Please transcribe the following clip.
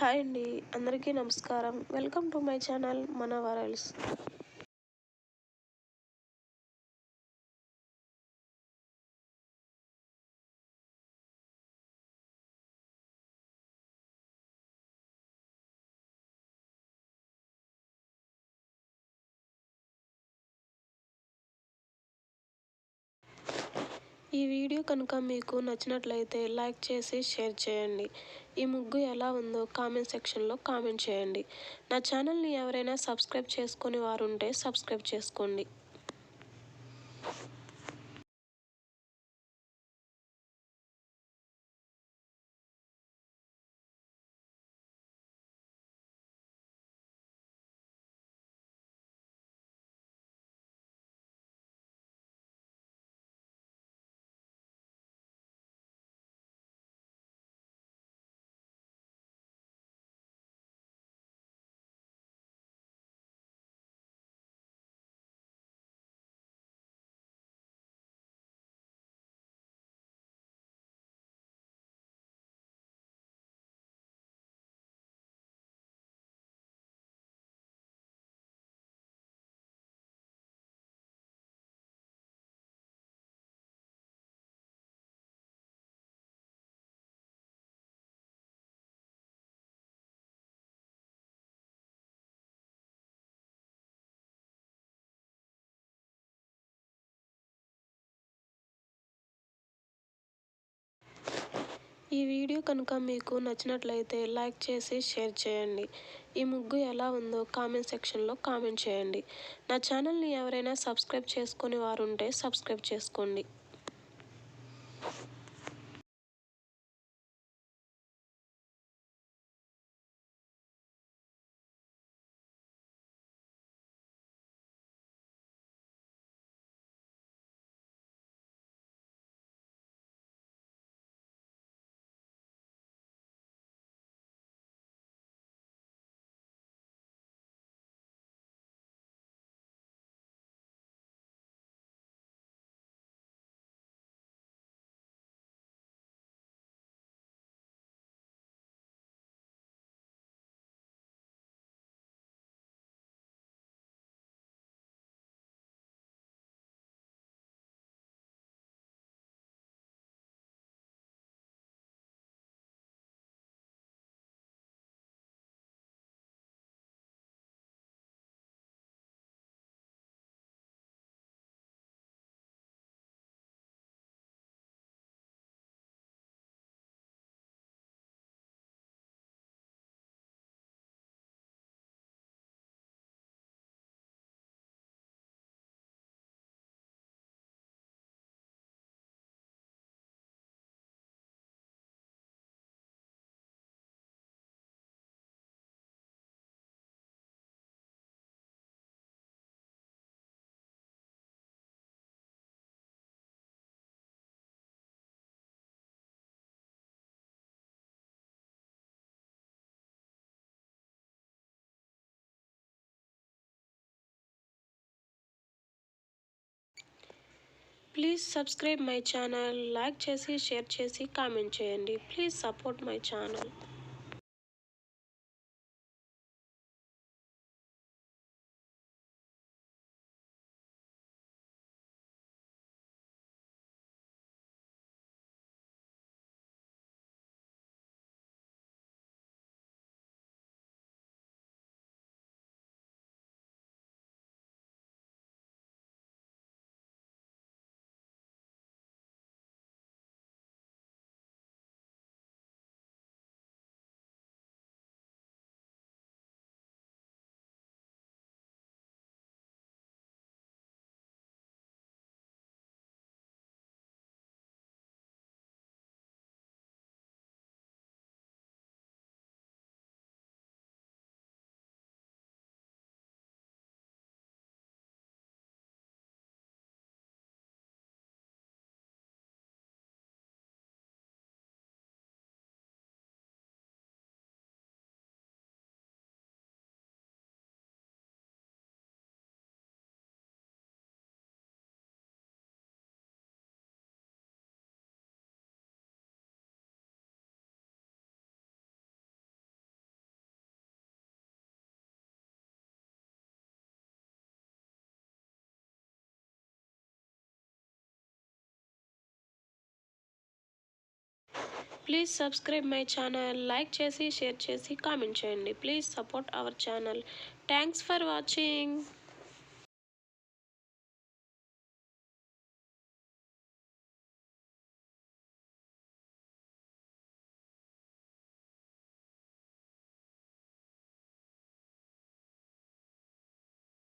Hi అండి అందరికీ నమస్కారం. వెల్కమ్ టు మై ఛానల్ మన వరల్స్ ఈ వీడియో కనుక మీకు నచ్చినట్లయితే లైక్ చేసి షేర్ చేయండి. ఈ ముగ్గు ఎలా ఉందో కామెంట్ సెక్షన్లో కామెంట్ చేయండి. నా ఛానల్ని ఎవరైనా సబ్స్క్రైబ్ చేసుకుని వారుంటే సబ్స్క్రైబ్ చేసుకోండి. ఈ వీడియో కనుక మీకు నచ్చినట్లయితే లైక్ చేసి షేర్ చేయండి. ఈ ముగ్గు ఎలా ఉందో కామెంట్ సెక్షన్లో కామెంట్ చేయండి. నా ఛానల్ని ఎవరైనా సబ్స్క్రైబ్ చేసుకుని వారు ఉంటే సబ్స్క్రైబ్ చేసుకోండి. Please subscribe my channel like చేసి షేర్ చేసి కామెంట్ చేయండి. Please support my channel please subscribe my channel like చేసి షేర్ చేసి కామెంట్ చేయండి. Please support our channel thanks for watching